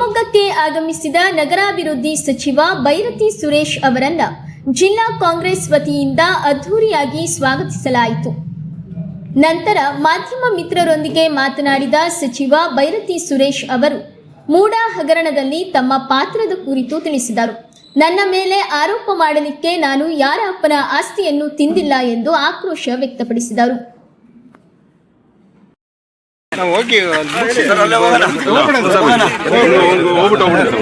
ಶಿವಮೊಗ್ಗಕ್ಕೆ ಆಗಮಿಸಿದ ನಗರಾಭಿವೃದ್ಧಿ ಸಚಿವ ಭೈರತಿ ಸುರೇಶ್ ಅವರನ್ನ ಜಿಲ್ಲಾ ಕಾಂಗ್ರೆಸ್ ವತಿಯಿಂದ ಅದ್ಧೂರಿಯಾಗಿ ಸ್ವಾಗತಿಸಲಾಯಿತು. ನಂತರ ಮಾಧ್ಯಮ ಮಿತ್ರರೊಂದಿಗೆ ಮಾತನಾಡಿದ ಸಚಿವ ಭೈರತಿ ಸುರೇಶ್ ಅವರು, ಮೂಡ ಹಗರಣದಲ್ಲಿ ತಮ್ಮ ಪಾತ್ರದ ಕುರಿತು ತಿಳಿಸಿದರು. ನನ್ನ ಮೇಲೆ ಆರೋಪ ಮಾಡಲಿಕ್ಕೆ ನಾನು ಯಾರ ಅಪ್ಪನ ಆಸ್ತಿಯನ್ನು ತಿಂದಿಲ್ಲ ಎಂದು ಆಕ್ರೋಶ ವ್ಯಕ್ತಪಡಿಸಿದರು. ನಾವು ಹೋಗಿ.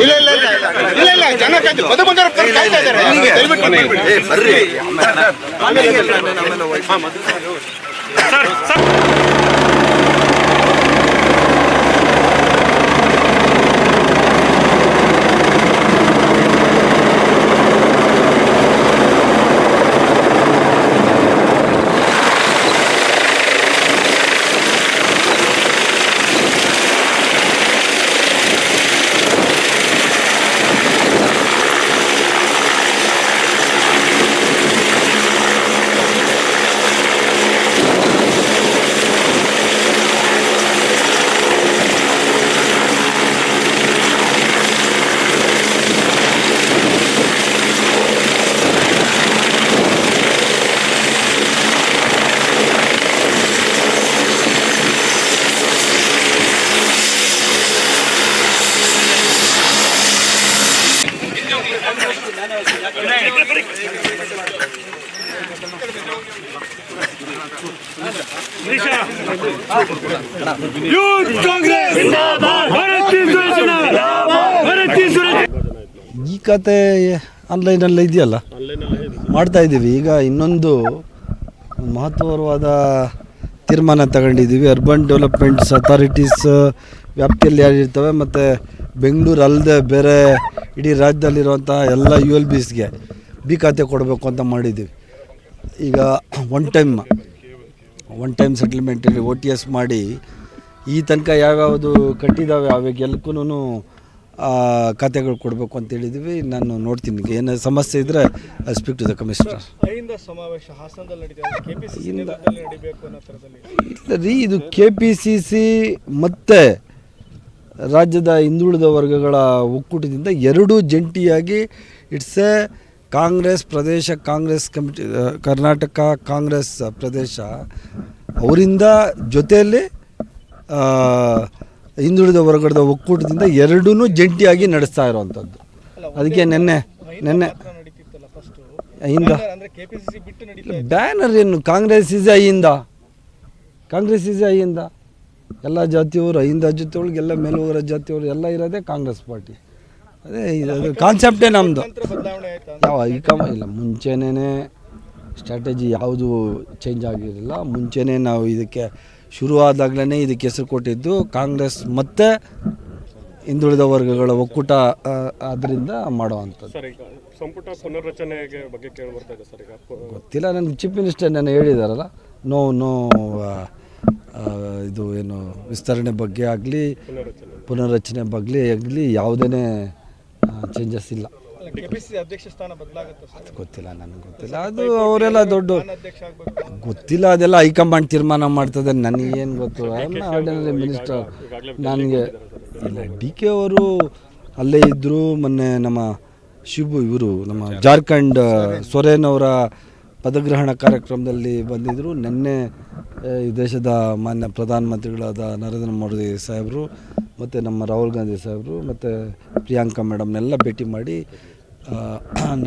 ಇಲ್ಲ ಇಲ್ಲ ಇಲ್ಲ ಇಲ್ಲ ಇಲ್ಲ ಜನ ಕಾಯ್ತು. ಮದುವೆ ಬಂದವರು ಕಾಯ್ತಾ ಇದ್ದಾರೆ. ದಯವಿಟ್ಟು ಬಂದ್ಬಿಡಿ. ಈ ಕತೆ ಆನ್ಲೈನಲ್ಲಿ ಇದೆಯಲ್ಲ? ಮಾಡ್ತಾ ಇದ್ದೀವಿ. ಈಗ ಇನ್ನೊಂದು ಮಹತ್ವವಾದ ತೀರ್ಮಾನ ತಗೊಂಡಿದ್ದೀವಿ. ಅರ್ಬನ್ ಡೆವಲಪ್ಮೆಂಟ್ಸ್ ಅಥಾರಿಟೀಸ್ ವ್ಯಾಪ್ತಿಯಲ್ಲಿ ಯಾರಿರ್ತವೆ, ಮತ್ತು ಬೆಂಗಳೂರು ಅಲ್ಲದೆ ಬೇರೆ ಇಡೀ ರಾಜ್ಯದಲ್ಲಿರುವಂಥ ಎಲ್ಲ ಯು ಎಲ್ ಬಿಸ್ಗೆ ಬಿ ಖಾತೆ ಕೊಡಬೇಕು ಅಂತ ಮಾಡಿದ್ದೀವಿ. ಈಗ ಒನ್ ಟೈಮ್ ಒನ್ ಟೈಮ್ ಸೆಟ್ಲ್ಮೆಂಟಲ್ಲಿ ಓ ಟಿ ಎಸ್ ಮಾಡಿ ಈ ತನಕ ಯಾವ್ಯಾವುದು ಕಟ್ಟಿದ್ದಾವೆ ಅವಾಗೆಲ್ಲಕ್ಕೂ ಖಾತೆಗಳು ಕೊಡಬೇಕು ಅಂತ ಹೇಳಿದ್ವಿ ನಾನು ನೋಡ್ತೀನಿ. ಏನು ಸಮಸ್ಯೆ ಇದ್ದರೆ I speak to the commissioner ಇಲ್ಲ ರೀ ಇದು ಕೆ ಪಿ ಸಿ ಸಿ ಮತ್ತು ರಾಜ್ಯದ ಹಿಂದುಳಿದ ವರ್ಗಗಳ ಒಕ್ಕೂಟದಿಂದ ಎರಡೂ ಜಂಟಿಯಾಗಿ it's A Congress Pradesh Congress committee Karnataka Congress ಪ್ರದೇಶ ಅವರಿಂದ ಜೊತೆಯಲ್ಲಿ ಹಿಂದುಳಿದ ವರ್ಗದ ಒಕ್ಕೂಟದಿಂದ ಎರಡೂ ಜಂಟಿಯಾಗಿ ನಡೆಸ್ತಾ ಇರುವಂಥದ್ದು ಅದಕ್ಕೆ ನಿನ್ನೆ ನಿನ್ನೆ ಹಿಂದ ಬ್ಯಾನರ್ ಏನು? ಕಾಂಗ್ರೆಸ್ ಇಸ್ ಅಹಿಂದ ಕಾಂಗ್ರೆಸ್ ಇಸ್ ಅಹಿಂದ ಎಲ್ಲ ಜಾತಿಯವರು ಅಹಿಂದ ಜಾತಿಯೊಳಗೆಲ್ಲ ಮೇಲುವರ ಜಾತಿಯವರು ಎಲ್ಲ ಇರೋದೇ ಕಾಂಗ್ರೆಸ್ ಪಾರ್ಟಿ. ಅದೇ ಇದು ಕಾನ್ಸೆಪ್ಟೇ ನಮ್ಮದು ಯಾವ ಐಕಮ ಇಲ್ಲ ಮುಂಚೆನೇ ಸ್ಟ್ರಾಟಜಿ ಯಾವುದು ಚೇಂಜ್ ಆಗಿರಲಿಲ್ಲ. ಮುಂಚೆನೇ ನಾವು ಇದಕ್ಕೆ ಶುರುವಾದಾಗಲೇ ಇದಕ್ಕೆ ಹೆಸರು ಕೊಟ್ಟಿದ್ದು ಕಾಂಗ್ರೆಸ್ ಮತ್ತು ಹಿಂದುಳಿದ ವರ್ಗಗಳ ಒಕ್ಕೂಟ ಅದರಿಂದ ಮಾಡುವಂಥದ್ದು. ಸಂಪುಟ ಪುನರ್ರಚನೆಗೆ ಬಗ್ಗೆ ಕೇಳಿ ಬರ್ತಾ ಇದೆ ಸರ್ ಈಗ. ಗೊತ್ತಿಲ್ಲ ನನಗೆ ಚೀಫ್ ಮಿನಿಸ್ಟರ್ ನಾನು ಹೇಳಿದಾರಲ್ಲ ನೋ ನೋ ಇದು ಏನು ವಿಸ್ತರಣೆ ಬಗ್ಗೆ ಆಗಲಿ ಪುನರ್ರಚನೆ. ಬಗ್ಗೆ ಆಗಲಿ ಯಾವುದೇ ಚೇಂಜಸ್ ಇಲ್ಲ. ಅಲ್ಲ ಕೆಪಿಸಿಸಿ ಅಧ್ಯಕ್ಷ ಸ್ಥಾನ ಬದಲಾಗುತ್ತೆ ಸರ್? ಗೊತ್ತಿಲ್ಲ ನನಗೆ ಗೊತ್ತಿಲ್ಲ. ಅದು ಅವರೆಲ್ಲ ದೊಡ್ಡ ಅಧ್ಯಕ್ಷ ಆಗ್ಬೇಕು ಗೊತ್ತಿಲ್ಲ ಅದೆಲ್ಲ ಹೈಕಮಾಂಡ್ ತೀರ್ಮಾನ ಮಾಡ್ತದೆ ನನಗೇನು ಗೊತ್ತು? ಐ ಆಮ್ ಆರ್ಡಿನರಿ ಮಿನಿಸ್ಟರ್ ನನಗೆ ಇಲ್ಲ ಡಿ ಕೆ ಅವರು ಅಲ್ಲೇ ಇದ್ದರು ಮೊನ್ನೆ ನಮ್ಮ ಶಿಬು ಇವರು ನಮ್ಮ ಜಾರ್ಖಂಡ್ ಸೊರೇನ್ ಅವರ ಪದಗ್ರಹಣ ಕಾರ್ಯಕ್ರಮದಲ್ಲಿ ಬಂದಿದ್ದರು ನಿನ್ನೆ ಈ ದೇಶದ ಮಾನ್ಯ ಪ್ರಧಾನಮಂತ್ರಿಗಳಾದ ನರೇಂದ್ರ ಮೋದಿ ಸಾಹೇಬರು ಮತ್ತು ನಮ್ಮ ರಾಹುಲ್ ಗಾಂಧಿ ಸಾಹೇಬರು ಮತ್ತು ಪ್ರಿಯಾಂಕಾ ಮೇಡಮ್ನೆಲ್ಲ ಭೇಟಿ ಮಾಡಿ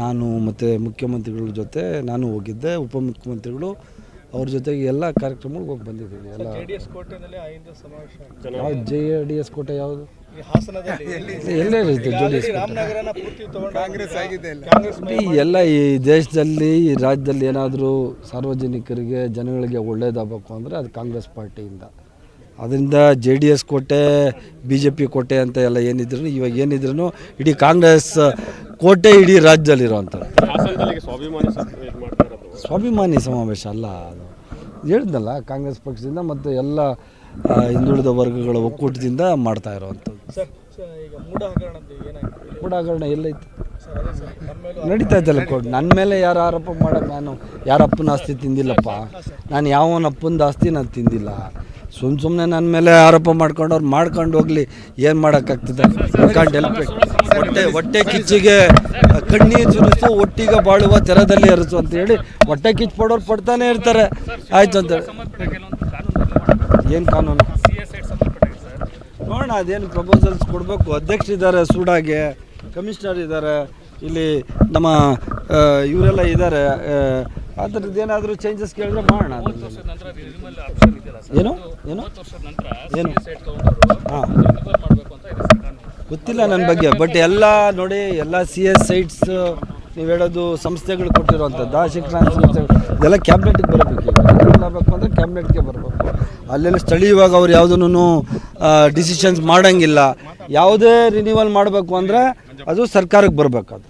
ನಾನು ಮತ್ತು ಮುಖ್ಯಮಂತ್ರಿಗಳ ಜೊತೆ ನಾನು ಹೋಗಿದ್ದೆ ಉಪಮುಖ್ಯಮಂತ್ರಿಗಳು ಅವ್ರ ಜೊತೆಗೆ ಎಲ್ಲ ಕಾರ್ಯಕ್ರಮಗಳಿಗೆ ಹೋಗಿ ಬಂದಿದ್ದೀವಿ. ಎಲ್ಲ ಜೆಡಿಎಸ್ ಕೋಟೆನಲ್ಲಿ ಅಹಿಂದ ಸಮಾವೇಶ ಯಾವ ಜೆ ಡಿ ಎಸ್ ಕೋಟೆ ಯಾವುದು? ಇರುತ್ತೆ ಜೆ ಡಿ ಎಸ್ ಕೋಟೆ. ಎಲ್ಲ ಈ ದೇಶದಲ್ಲಿ ಈ ರಾಜ್ಯದಲ್ಲಿ ಏನಾದರೂ ಸಾರ್ವಜನಿಕರಿಗೆ ಜನಗಳಿಗೆ ಒಳ್ಳೇದಾಗಬೇಕು ಅಂದರೆ ಅದು ಕಾಂಗ್ರೆಸ್ ಪಾರ್ಟಿಯಿಂದ. ಅದರಿಂದ ಜೆ ಡಿ ಎಸ್ ಕೋಟೆ ಬಿ ಜೆ ಪಿ ಕೋಟೆ ಅಂತ ಎಲ್ಲ ಏನಿದ್ರು ಇವಾಗ ಏನಿದ್ರು ಇಡೀ ಕಾಂಗ್ರೆಸ್ ಕೋಟೆ ಇಡೀ ಈಗ ಸ್ವಾಭಿಮಾನ ಸಮಾವೇಶ ಅಲ್ಲ ಅದು. ಹೇಳಿದ್ನಲ್ಲ ಕಾಂಗ್ರೆಸ್ ಪಕ್ಷದಿಂದ ಮತ್ತು ಎಲ್ಲ ಹಿಂದುಳಿದ ವರ್ಗಗಳ ಒಕ್ಕೂಟದಿಂದ ಮಾಡ್ತಾ ಇರೋವಂಥದ್ದು. ಕೂಡ ಹಗರಣ ಎಲ್ಲೈತೆ ಸರ್ ನಮ್ಮ ಮೇಲೂ ನಡೀತಾ ಇದ್ದಲ್ಲ ಕೋರ್ಟ್. ನನ್ನ ಮೇಲೆ ಯಾರು ಆರೋಪ ಮಾಡಕ್ಕೆ ನಾನು ಯಾರ ಅಪ್ಪನ ಆಸ್ತಿ ತಿಂದಿಲ್ಲಪ್ಪ. ನಾನು ಯಾವನ ಅಪ್ಪನ ಆಸ್ತಿ ನಾನು ತಿಂದಿಲ್ಲ. ಸುಮ್ಮ ಸುಮ್ಮನೆ ನನ್ನ ಮೇಲೆ ಆರೋಪ ಮಾಡ್ಕೊಂಡು ಅವ್ರು ಮಾಡ್ಕೊಂಡು ಹೋಗ್ಲಿ. ಏನು ಮಾಡೋಕ್ಕಾಗ್ತದೆ? ಹೆಲ್ಪ್ ಹೊಟ್ಟೆ ಹೊಟ್ಟೆ ಕಿಚ್ಚಿಗೆ ಕಣ್ಣಿ ಸುರಿಸು ಒಟ್ಟಿಗೆ ಬಾಳುವ ತೆರದಲ್ಲಿ ಅರಸು ಅಂತ ಹೇಳಿ ಹೊಟ್ಟೆ ಕಿಚ್ಚು ಪಡೋರು ಪಡ್ತಾನೆ ಇರ್ತಾರೆ. ಆಯ್ತು ಅಂತೇಳಿ ಏನು ಕಾನೂನು? ನೋಡೋಣ ಅದೇನು ಪ್ರಪೋಸಲ್ಸ್ ಕೊಡಬೇಕು? ಅಧ್ಯಕ್ಷ ಇದ್ದಾರೆ ಸೂಡಾಗೆ. ಕಮಿಷನರ್ ಇದ್ದಾರೆ. ಇಲ್ಲಿ ನಮ್ಮ ಇವರೆಲ್ಲ ಇದ್ದಾರೆ. ಅದ್ರದ್ದು ಏನಾದರೂ ಚೇಂಜಸ್ ಕೇಳಿದ್ರೆ ಮಾಡೋಣ. ಏನು? ಏನು? ಏನು? ಹಾಂ. ಗೊತ್ತಿಲ್ಲ ನನ್ನ ಬಗ್ಗೆ ಬಟ್ ಎಲ್ಲ ನೋಡಿ ಎಲ್ಲ ಸಿ ಎಸ್ ಸೈಟ್ಸ್ ನೀವು ಹೇಳೋದು ಸಂಸ್ಥೆಗಳು ಕೊಟ್ಟಿರುವಂಥದ್ದು ಆ ಶಿಕ್ಷಣ ಸಂಸ್ಥೆಗಳು ಇದೆಲ್ಲ ಕ್ಯಾಬಿನೆಟ್ಗೆ ಬರಬೇಕು ಬರಬೇಕು ಅಂದರೆ ಕ್ಯಾಬಿನೆಟ್ಗೆ ಬರಬೇಕು. ಅಲ್ಲೆಲ್ಲ ಸ್ಥಳೀಯವಾಗಿ ಅವ್ರು ಯಾವುದನ್ನು ಡಿಸಿಷನ್ಸ್ ಮಾಡೋಂಗಿಲ್ಲ. ಯಾವುದೇ ರಿನ್ಯೂವಲ್ ಮಾಡಬೇಕು ಅಂದರೆ ಅದು ಸರ್ಕಾರಕ್ಕೆ ಬರಬೇಕು ಅದು